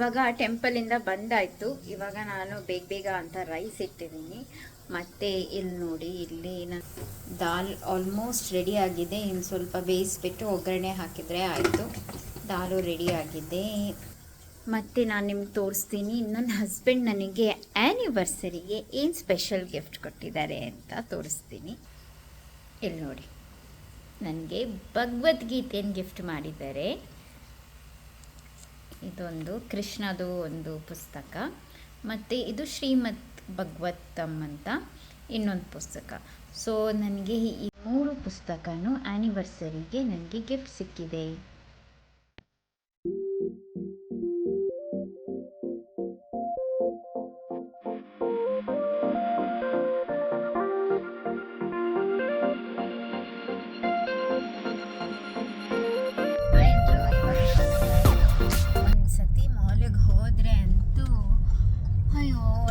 ಇವಾಗ ಟೆಂಪಲಿಂದ ಬಂದಾಯ್ತು. ಇವಾಗ ನಾನು ಬೇಗ ಬೇಗ ಅಂತ ರೈಸ್ ಇಟ್ಟಿದ್ದೀನಿ. ಮತ್ತೆ ಇಲ್ಲಿ ನೋಡಿ, ಇಲ್ಲಿ ನಾನು ದಾಲ್ ಆಲ್ಮೋಸ್ಟ್ ರೆಡಿ ಆಗಿದೆ. ಇನ್ನು ಸ್ವಲ್ಪ ಬೇಯಿಸ್ಬಿಟ್ಟು ಒಗ್ಗರಣೆ ಹಾಕಿದರೆ ಆಯಿತು. ದಾಲು ರೆಡಿ ಆಗಿದೆ. ಮತ್ತು ನಾನು ನಿಮ್ಗೆ ತೋರಿಸ್ತೀನಿ ನನ್ನ ಹಸ್ಬೆಂಡ್ ನನಗೆ ಆ್ಯನಿವರ್ಸರಿಗೆ ಏನು ಸ್ಪೆಷಲ್ ಗಿಫ್ಟ್ ಕೊಟ್ಟಿದ್ದಾರೆ ಅಂತ ತೋರಿಸ್ತೀನಿ. ಇಲ್ಲಿ ನೋಡಿ, ನನಗೆ ಭಗವದ್ಗೀತೆಯನ್ನು ಗಿಫ್ಟ್ ಮಾಡಿದ್ದಾರೆ. ಇದೊಂದು ಕೃಷ್ಣದು ಒಂದು ಪುಸ್ತಕ. ಮತ್ತು ಇದು ಶ್ರೀಮದ್ ಭಗವತ್ತಮ್ ಅಂತ ಇನ್ನೊಂದು ಪುಸ್ತಕ. ಸೊ ನನಗೆ ಈ ಮೂರು ಪುಸ್ತಕನೂ ಆ್ಯನಿವರ್ಸರಿಗೆ ನನಗೆ ಗಿಫ್ಟ್ ಸಿಕ್ಕಿದೆ.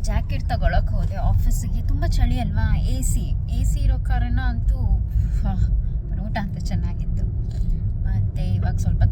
ಒಂದು ಜಾಕೆಟ್ ತಗೊಳಕ್ಕೆ ಹೋದೆ. ಆಫೀಸಿಗೆ ತುಂಬ ಚಳಿ ಅಲ್ವಾ? ಎ ಸಿ ಎ ಸಿ ಇರೋ ಕಾರಣ ಅಂತೂ ಊಟ ಅಂತ ಚೆನ್ನಾಗಿತ್ತು. ಮತ್ತು ಇವಾಗ ಸ್ವಲ್ಪ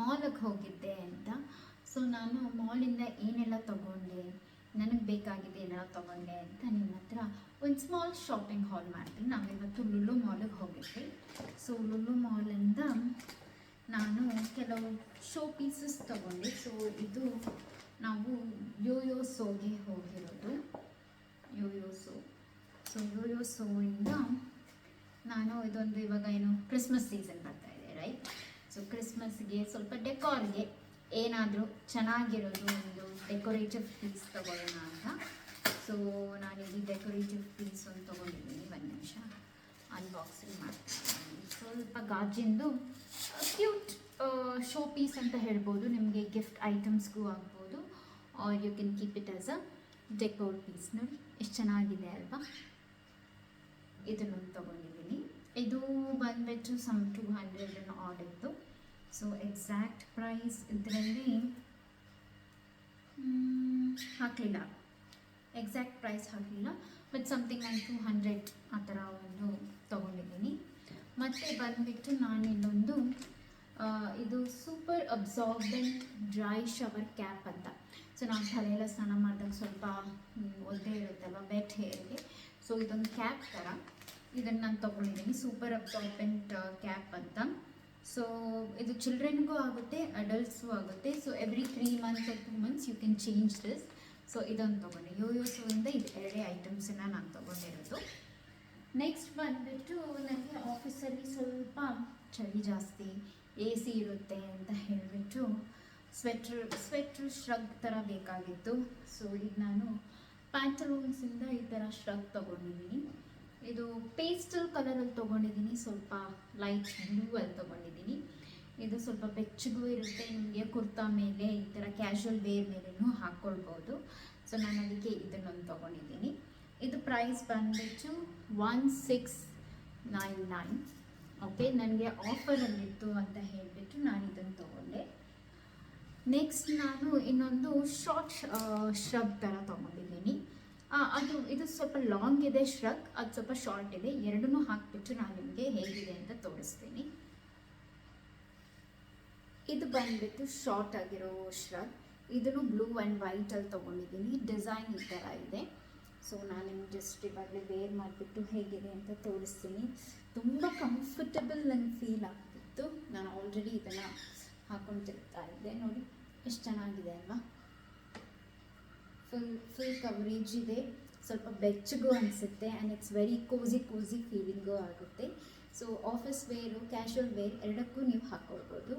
ಮಾಲಿಗೆ ಹೋಗಿದ್ದೆ ಅಂತ. ಸೊ ನಾನು ಮಾಲಿಂದ ಏನೆಲ್ಲ ತಗೊಂಡೆ, ನನಗೆ ಬೇಕಾಗಿದೆ ಏನೆಲ್ಲ ತಗೊಂಡೆ ಅಂತ ನಿಮ್ಮ ಹತ್ರ ಒಂದು ಸ್ಮಾಲ್ ಶಾಪಿಂಗ್ ಹಾಲ್ ಮಾಡ್ತೀನಿ. ನಾವಿವತ್ತು ಲುಲ್ಲು ಮಾಲಿಗೆ ಹೋಗಿದ್ವಿ. ಸೊ ಲುಲ್ಲು ಮಾಲಿಂದ ನಾನು ಕೆಲವು ಶೋ ಪೀಸಸ್ ತಗೊಂಡೆ. ಸೊ ಇದು ನಾವು ಯೋಯೋ ಸೋಗೆ ಹೋಗಿರೋದು. ಯೋಯೋ ಸೋ ಸೊ ಯೋಯೋ ಸೋಯಿಂದ ನಾನು ಇದೊಂದು ಇವಾಗ ಏನು ಕ್ರಿಸ್ಮಸ್ ಸೀಸನ್ ಬರ್ತಾ ಇದೆ ರೈಟ್ ಸೊ ಕ್ರಿಸ್ಮಸ್ಗೆ ಸ್ವಲ್ಪ ಡೆಕೋರ್ಗೆ ಏನಾದರೂ ಚೆನ್ನಾಗಿರೋದು ಒಂದು ಡೆಕೋರೇಟಿವ್ ಪೀಸ್ ತಗೊಳ್ಳೋಣ ಅಂತ. ಸೊ ನಾನು ಇಲ್ಲಿ ಡೆಕೋರೇಟಿವ್ ಪೀಸ್ ಒಂದು ತೊಗೊಂಡಿದ್ದೀನಿ. ಒಂದು ನಿಮಿಷ ಅನ್ಬಾಕ್ಸಿಂಗ್ ಮಾಡ್ತೀನಿ. ಸ್ವಲ್ಪ ಗಾಜಿಂದು ಕ್ಯೂಟ್ ಶೋ ಪೀಸ್ ಅಂತ ಹೇಳ್ಬೋದು. ನಿಮಗೆ ಗಿಫ್ಟ್ ಐಟಮ್ಸ್ಗೂ ಆಗ್ಬೋದು. Or you can keep it as a decor piece ನೋಡಿ, ಎಷ್ಟು ಚೆನ್ನಾಗಿದೆ ಅಲ್ವಾ? ಇದನ್ನೊಂದು ತೊಗೊಂಡಿದ್ದೀನಿ. ಇದು ಬಂದುಬಿಟ್ಟು ಸಮ್ ಟೂ ಹಂಡ್ರೆಡ್ ಆಡ್ ಇತ್ತು. ಸೊ ಎಕ್ಸಾಕ್ಟ್ ಪ್ರೈಸ್ ಇದರಲ್ಲಿ ಹಾಕಲಿಲ್ಲ. ಎಕ್ಸಾಕ್ಟ್ ಪ್ರೈಸ್ ಹಾಕಲಿಲ್ಲ ಬಟ್ ಸಮಥಿಂಗ್ ನಾನು ಟೂ ಹಂಡ್ರೆಡ್ ಆ ಥರ ಒಂದು ತೊಗೊಂಡಿದ್ದೀನಿ. ಮತ್ತು ಬಂದುಬಿಟ್ಟು ನಾನು ಇಲ್ಲೊಂದು ಇದು super absorbent dry shower cap ಅಂತ. ಸೊ ನಾವು ತಲೆಯೆಲ್ಲ ಸ್ನಾನ ಮಾಡಿದಾಗ ಸ್ವಲ್ಪ ಒದ್ದೆ ಇರುತ್ತಲ್ವ ಬೆಟ್ ಹೇರ್ಗೆ ಸೊ ಇದೊಂದು ಕ್ಯಾಪ್ ಥರ ಇದನ್ನು ನಾನು ತೊಗೊಂಡಿದ್ದೀನಿ ಸೂಪರ್ ಅಬ್ಸಾರ್ಬೆಂಟ್ ಕ್ಯಾಪ್ ಅಂತ. ಸೊ ಇದು ಚಿಲ್ಡ್ರನ್ಗೂ ಆಗುತ್ತೆ ಅಡಲ್ಟ್ಸ್ಗೂ ಆಗುತ್ತೆ. So every three months or two months you can change this so ಇದೊಂದು ತೊಗೊಂಡೆ. ಯೋಯೋಸೋಯಿಂದ ಇದು ಎರಡೇ ಐಟಮ್ಸನ್ನು ನಾನು ತೊಗೊಂಡಿರೋದು. ನೆಕ್ಸ್ಟ್ ಬಂದುಬಿಟ್ಟು ನನಗೆ ಆಫೀಸಲ್ಲಿ ಸ್ವಲ್ಪ ಚಳಿ ಜಾಸ್ತಿ ಎ ಸಿ ಇರುತ್ತೆ ಅಂತ ಹೇಳಿಬಿಟ್ಟು ಸ್ವೆಟ್ರ್ ಸ್ವೆಟ್ರ್ ಶ್ರಗ್ ಥರ ಬೇಕಾಗಿತ್ತು. ಸೊ ಈಗ ನಾನು ಪ್ಯಾಂಟಲೂನ್ಸಿಂದ ಈ ಥರ ಶ್ರಗ್ ತೊಗೊಂಡಿದ್ದೀನಿ ಇದು ಪೇಸ್ಟಲ್ ಕಲರಲ್ಲಿ ತೊಗೊಂಡಿದ್ದೀನಿ. ಸ್ವಲ್ಪ ಲೈಟ್ ಬ್ಲೂ ಅಲ್ಲಿ ತೊಗೊಂಡಿದ್ದೀನಿ. ಇದು ಸ್ವಲ್ಪ ಬೆಚ್ಚಗೂ ಇರುತ್ತೆ. ನಿಮಗೆ ಕುರ್ತಾ ಮೇಲೆ ಈ ಥರ ಕ್ಯಾಶುವಲ್ ವೇರ್ ಮೇಲೇನೂ ಹಾಕ್ಕೊಳ್ಬೋದು ಸೊ ನಾನು ಅದಕ್ಕೆ ಇದನ್ನೊಂದು ತೊಗೊಂಡಿದ್ದೀನಿ. ಇದು ಪ್ರೈಸ್ ಬಂದ್ಬಿಟ್ಟು one six nine nine okay ನನಗೆ ಆಫರಲ್ಲಿತ್ತು ಅಂತ ಹೇಳಿಬಿಟ್ಟು ನಾನು ಇದನ್ನು ತೊಗೊಂಡೆ. ನೆಕ್ಸ್ಟ್ ನಾನು ಇನ್ನೊಂದು ಶಾರ್ಟ್ ಶ್ರಬ್ ಥರ ತೊಗೊಂಡಿದ್ದೀನಿ. ಅದು ಇದು ಸ್ವಲ್ಪ ಲಾಂಗ್ ಇದೆ ಶ್ರಕ್ ಅದು ಸ್ವಲ್ಪ ಶಾರ್ಟ್ ಇದೆ. ಎರಡನ್ನೂ ಹಾಕಿಬಿಟ್ಟು ನಾನು ನಿಮಗೆ ಹೇಗಿದೆ ಅಂತ ತೋರಿಸ್ತೀನಿ. ಇದು ಬಂದ್ಬಿಟ್ಟು ಶಾರ್ಟ್ ಆಗಿರೋ ಶ್ರಕ್ ಇದನ್ನು ಬ್ಲೂ ಆ್ಯಂಡ್ ವೈಟಲ್ಲಿ ತೊಗೊಂಡಿದ್ದೀನಿ. ಡಿಸೈನ್ ಈ ಥರ ಇದೆ. ಸೊ ನಾನು ನಿಮ್ಗೆ ಜಸ್ಟ್ ಇವಾಗಲೇ ವೇರ್ ಮಾಡಿಬಿಟ್ಟು ಹೇಗಿದೆ ಅಂತ ತೋರಿಸ್ತೀನಿ. ತುಂಬ ಕಂಫರ್ಟಬಲ್ ನನಗೆ ಫೀಲ್ ಆಗ್ತಿತ್ತು. ನಾನು ಆಲ್ರೆಡಿ ಇದನ್ನು ಹಾಕೊಂಡು ತಿರ್ತಾ ಇದ್ದೆ. ನೋಡಿ, ಎಷ್ಟು ಚೆನ್ನಾಗಿದೆ ಅಲ್ವಾ? ಫುಲ್ ಫುಲ್ ಕವರೇಜ್ ಇದೆ. ಸ್ವಲ್ಪ ಬೆಚ್ಚಗೂ ಅನಿಸುತ್ತೆ and it's very cosy cosy feeling ಆಗುತ್ತೆ. So office wear casual wear ಎರಡಕ್ಕೂ ನೀವು ಹಾಕ್ಕೊಳ್ಬೋದು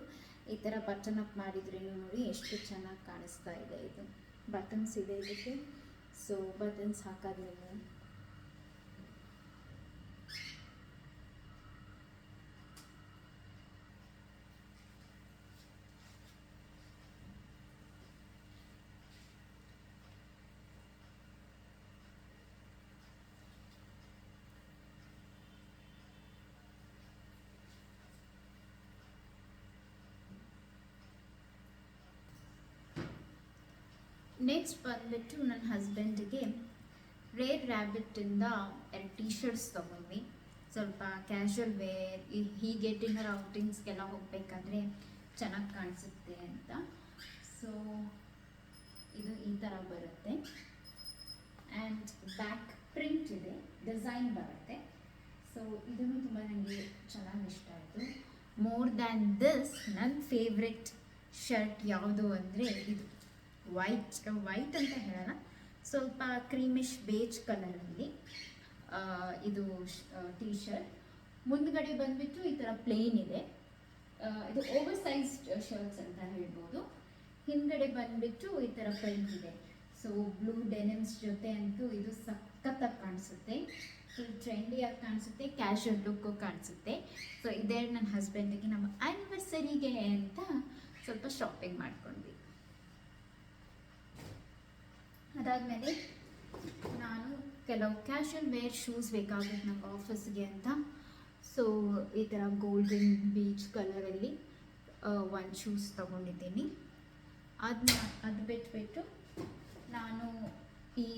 ಈ ಥರ ಬಟನ್ ಅಪ್ ಮಾಡಿದ್ರೂ ನೋಡಿ ಎಷ್ಟು ಚೆನ್ನಾಗಿ ಕಾಣಿಸ್ತಾ ಇದೆ ಇದು. ಬಟನ್ಸ್ ಇದೆ ಇದಕ್ಕೆ. ಸೊ ಬಟನ್ಸ್ ಹಾಕಾದ್ಮೇಲೆ ನೆಕ್ಸ್ಟ್ ಬಂದುಬಿಟ್ಟು ನನ್ನ ಹಸ್ಬೆಂಡಿಗೆ ರೇರ್ ರ್ಯಾಬಿಟ್ಟಿಂದ ಎರಡು ಟೀ ಶರ್ಟ್ಸ್ ತೊಗೊಂಡ್ವಿ. ಸ್ವಲ್ಪ ಕ್ಯಾಶುವಲ್ ವೇರ್ ಹೀಗೆ ಡಿನ್ನರ್ ಔಟಿಂಗ್ಸ್ಗೆಲ್ಲ ಹೋಗಬೇಕಾದ್ರೆ ಚೆನ್ನಾಗಿ ಕಾಣಿಸುತ್ತೆ ಅಂತ. ಸೊ ಇದು ಈ ಥರ ಬರುತ್ತೆ. ಆ್ಯಂಡ್ ಬ್ಯಾಕ್ ಪ್ರಿಂಟ್ ಇದೆ ಡಿಸೈನ್ ಬರುತ್ತೆ. ಸೊ ಇದನ್ನು ತುಂಬ ನನಗೆ ಚೆನ್ನಾಗಿ ಇಷ್ಟ ಆಯಿತು. ಮೋರ್ ದ್ಯಾನ್ ದಿಸ್ ನನ್ನ ಫೇವ್ರೆಟ್ ಶರ್ಟ್ ಯಾವುದು ಅಂದರೆ ಇದು. ವೈಟ್ ವೈಟ್ ಅಂತ ಹೇಳೋಣ. ಸ್ವಲ್ಪ ಕ್ರೀಮಿಶ್ ಬೇಜ್ ಕಲರಲ್ಲಿ ಇದು ಟೀ ಶರ್ಟ್ ಮುಂದ್ಗಡೆ ಬಂದ್ಬಿಟ್ಟು ಈ ಥರ ಪ್ಲೇನ್ ಇದೆ. ಇದು ಓವರ್ ಸೈಜ್ಡ್ ಶರ್ಟ್ಸ್ ಅಂತ ಹೇಳ್ಬೋದು. ಹಿಂದ್ಗಡೆ ಬಂದ್ಬಿಟ್ಟು ಈ ಥರ ಪ್ರಿಂಟ್ ಇದೆ. ಸೊ ಬ್ಲೂ ಡೆನಿಮ್ಸ್ ಜೊತೆ ಅಂತೂ ಇದು ಸಖತ್ತಾಗಿ ಕಾಣಿಸುತ್ತೆ. ಫುಲ್ ಟ್ರೆಂಡಿಯಾಗಿ ಕಾಣಿಸುತ್ತೆ ಕ್ಯಾಶುವಲ್ ಲುಕ್ಕು ಕಾಣಿಸುತ್ತೆ. ಸೊ ಇದೇ ನನ್ನ ಹಸ್ಬೆಂಡಿಗೆ ನಮ್ಮ ಆ್ಯನಿವರ್ಸರಿಗೆ ಅಂತ ಸ್ವಲ್ಪ ಶಾಪಿಂಗ್ ಮಾಡ್ಕೊಂಡ್ವಿ. ಅದಾದಮೇಲೆ ನಾನು ಕೆಲವು ಕ್ಯಾಶುಯಲ್ ವೇರ್ ಶೂಸ್ ಬೇಕಾಗುತ್ತೆ ನಂಗೆ ಆಫೀಸ್ಗೆ ಅಂತ. ಸೊ ಈ ಥರ ಗೋಲ್ಡನ್ ಬೀಚ್ ಕಲರಲ್ಲಿ ಒಂದು ಶೂಸ್ ತೊಗೊಂಡಿದ್ದೀನಿ. ಅದನ್ನ ಅದು ಬಿಟ್ಬಿಟ್ಟು ನಾನು ಈ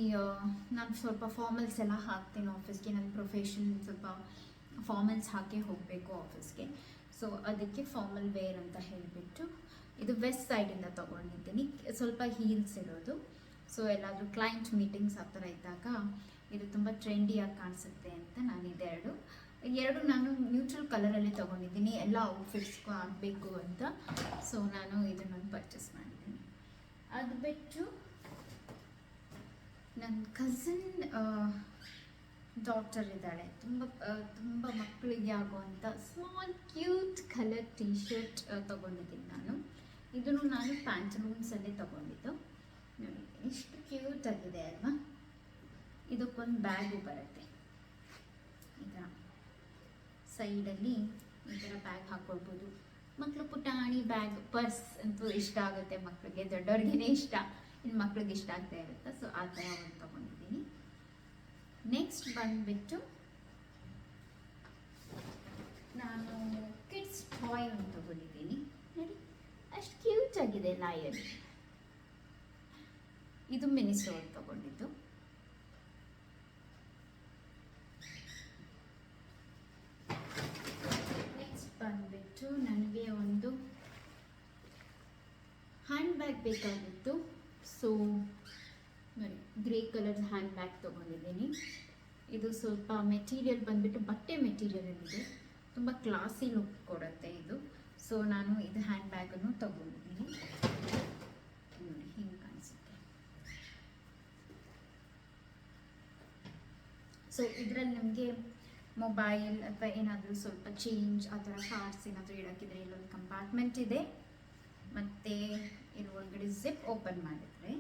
ನಾನು ಸ್ವಲ್ಪ ಫಾರ್ಮಲ್ಸ್ ಎಲ್ಲ ಹಾಕ್ತೀನಿ ಆಫೀಸ್ಗೆ ನನ್ನ ಪ್ರೊಫೆಷನ್ ಸ್ವಲ್ಪ ಫಾರ್ಮಲ್ಸ್ ಹಾಕಿ ಹೋಗಬೇಕು ಆಫೀಸ್ಗೆ ಸೊ ಅದಕ್ಕೆ ಫಾರ್ಮಲ್ ವೇರ್ ಅಂತ ಹೇಳಿಬಿಟ್ಟು ಇದು ವೆಸ್ಟ್ ಸೈಡಿಂದ ತೊಗೊಂಡಿದ್ದೀನಿ. ಸ್ವಲ್ಪ ಹೀಲ್ಸ್ ಇರೋದು. ಸೊ ಎಲ್ಲಾದರೂ ಕ್ಲೈಂಟ್ ಮೀಟಿಂಗ್ಸ್ ಆ ಥರ ಇದ್ದಾಗ ಇದು ತುಂಬ ಟ್ರೆಂಡಿಯಾಗಿ ಕಾಣಿಸುತ್ತೆ ಅಂತ ನಾನು ಇದೆರಡು ಎರಡು. ನಾನು ನ್ಯೂಟ್ರಲ್ ಕಲರಲ್ಲಿ ತೊಗೊಂಡಿದ್ದೀನಿ. ಎಲ್ಲ ಔಟ್ಫಿಟ್ಸ್ಗೂ ಆಗಬೇಕು ಅಂತ. ಸೊ ನಾನು ಇದನ್ನೊಂದು ಪರ್ಚೇಸ್ ಮಾಡಿದ್ದೀನಿ. ಅದು ಬಿಟ್ಟು ನನ್ನ ಕಸಿನ್ ಡಾಕ್ಟರ್ ಇದ್ದಾಳೆ. ತುಂಬ ತುಂಬ ಮಕ್ಕಳಿಗೆ ಆಗುವಂಥ small cute colour T shirt ತೊಗೊಂಡಿದ್ದೀನಿ ನಾನು. ಇದನ್ನು ನಾನು ಪ್ಯಾಂಟಲೂನ್ಸಲ್ಲಿ ತೊಗೊಂಡಿದ್ದು. ಎಷ್ಟು ಕ್ಯೂಟ್ ಆಗಿದೆ ಅಲ್ವಾ? ಇದಕ್ಕೊಂದು ಬ್ಯಾಗು ಬರುತ್ತೆ. ಈ ಥರ ಸೈಡಲ್ಲಿ ಈ ಥರ ಬ್ಯಾಗ್ ಹಾಕ್ಕೊಳ್ಬೋದು ಮಕ್ಕಳು ಪುಟಾಣಿ ಬ್ಯಾಗ್ ಪರ್ಸ್ ಅಂತೂ ಇಷ್ಟ ಆಗುತ್ತೆ ಮಕ್ಕಳಿಗೆ ದೊಡ್ಡವ್ರಿಗೇ ಇಷ್ಟ. ಇನ್ನು ಮಕ್ಳಿಗೆ ಇಷ್ಟ ಆಗ್ತಾ ಇರುತ್ತೆ. ಸೊ ಆ ಥರ ಒಂದು ತೊಗೊಂಡಿದ್ದೀನಿ. ನೆಕ್ಸ್ಟ್ ಬಂದುಬಿಟ್ಟು ನಾನು ಕಿಡ್ಸ್ ಟಾಯ್ ಒಂದು ತೊಗೊಂಡಿದ್ದೀನಿ. ನೋಡಿ, ಅಷ್ಟು ಕ್ಯೂಟ್ ಆಗಿದೆ ಲಾಯನ್ ಇದು ಮಿನಿಸೋರ್ ತಗೊಂಡಿದ್ದು. ನೆಕ್ಸ್ಟ್ ಬಂದುಬಿಟ್ಟು ನನಗೆ ಒಂದು ಹ್ಯಾಂಡ್ ಬ್ಯಾಗ್ ಬೇಕಾಗಿತ್ತು. ಸೊ ನೋಡಿ ಗ್ರೇ ಕಲರ್ ಹ್ಯಾಂಡ್ ಬ್ಯಾಗ್ ತೊಗೊಂಡಿದ್ದೀನಿ. ಇದು ಸ್ವಲ್ಪ ಮೆಟೀರಿಯಲ್ ಬಂದ್ಬಿಟ್ಟು ಬಟ್ಟೆ ಮೆಟೀರಿಯಲ್ ಇದೆ ತುಂಬ ಕ್ಲಾಸಿ ಲುಕ್ ಕೊಡುತ್ತೆ ಇದು. ಸೊ ನಾನು ಇದು ಹ್ಯಾಂಡ್ ಬ್ಯಾಗನ್ನು ತೊಗೊಂಡಿದ್ದೀನಿ. ನೋಡಿ, ಹಿಂಗೆ ಕಾಣಿಸುತ್ತೆ. ಸೊ ಇದರಲ್ಲಿ ನಿಮಗೆ ಮೊಬೈಲ್ ಅಥವಾ ಏನಾದರೂ ಸ್ವಲ್ಪ ಚೇಂಜ್ ಆ ಥರ ಕಾರ್ಡ್ಸ್ ಏನಾದರೂ ಇಡೋಕ್ಕಿದ್ರೆ ಇಲ್ಲೊಂದು ಕಂಪಾರ್ಟ್ಮೆಂಟ್ ಇದೆ. ಮತ್ತು ಇಲ್ಲಿ ಒಳಗಡೆ ಜಿಪ್ ಓಪನ್ ಮಾಡಿದರೆ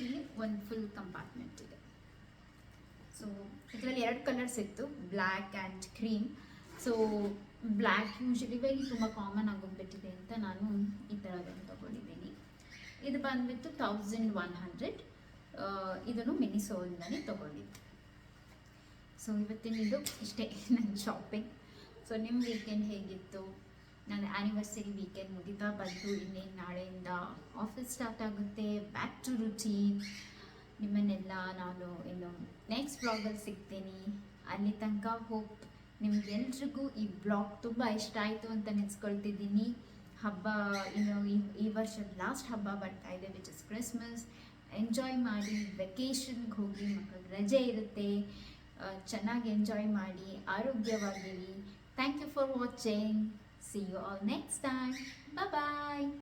ಇಲ್ಲಿ ಒಂದು ಫುಲ್ ಕಂಪಾರ್ಟ್ಮೆಂಟ್ ಇದೆ. ಸೊ ಇದರಲ್ಲಿ ಎರಡು ಕಲರ್ಸ್ ಇತ್ತು black and cream so black usually very ತುಂಬ ಕಾಮನ್ ಆಗೋಗ್ಬಿಟ್ಟಿದೆ ಅಂತ ನಾನು ಈ ಥರದನ್ನು ತೊಗೊಂಡಿದ್ದೀನಿ. ಇದು ಬಂದುಬಿಟ್ಟು ತೌಸಂಡ್ ಒನ್ ಹಂಡ್ರೆಡ್ ಇದನ್ನು ಮಿನಿ ಸೋಲ್ನಲ್ಲಿ ತೊಗೊಂಡಿದ್ದೆ ಸೊ ಇವತ್ತಿನಿದು ಇಷ್ಟೇ, ನನ್ನ ಶಾಪಿಂಗ್ ಸೊ ನಿಮ್ಮ ವೀಕೆಂಡ್ ಹೇಗಿತ್ತು? ನನ್ನ ಆ್ಯನಿವರ್ಸರಿ ವೀಕೆಂಡ್ ಮುಗಿತಾ ಬಂತು. ಇನ್ನೇನು ನಾಳೆಯಿಂದ ಆಫೀಸ್ ಸ್ಟಾರ್ಟ್ ಆಗುತ್ತೆ. ಬ್ಯಾಕ್ ಟು ರುಟೀನ್ ನಿಮ್ಮನ್ನೆಲ್ಲ ನಾನು ಇನ್ನು ನೆಕ್ಸ್ಟ್ ಬ್ಲಾಗಲ್ಲಿ ಸಿಗ್ತೀನಿ. ಅಲ್ಲಿ ತನಕ ಹೋಪ್ ನಿಮ್ಗೆಲ್ರಿಗೂ ಈ ಬ್ಲಾಗ್ ತುಂಬ ಇಷ್ಟ ಆಯಿತು ಅಂತ ನೆನೆಸ್ಕೊಳ್ತಿದ್ದೀನಿ. ಹಬ್ಬ, ಇನ್ನು ಈ- ಈ ವರ್ಷದ ಲಾಸ್ಟ್ ಹಬ್ಬ ಬರ್ತಾ ಇದೆ ವಿಚ್ ಇಸ್ ಕ್ರಿಸ್ಮಸ್ ಎಂಜಾಯ್ ಮಾಡಿ ವೆಕೇಷನ್ಗೆ ಹೋಗಿ ಮಕ್ಕಳಿಗೆ ರಜೆ ಇರುತ್ತೆ ಚೆನ್ನಾಗಿ ಎಂಜಾಯ್ ಮಾಡಿ ಆರೋಗ್ಯವಾಗಿರಿ. Thank you for watching see you all next time bye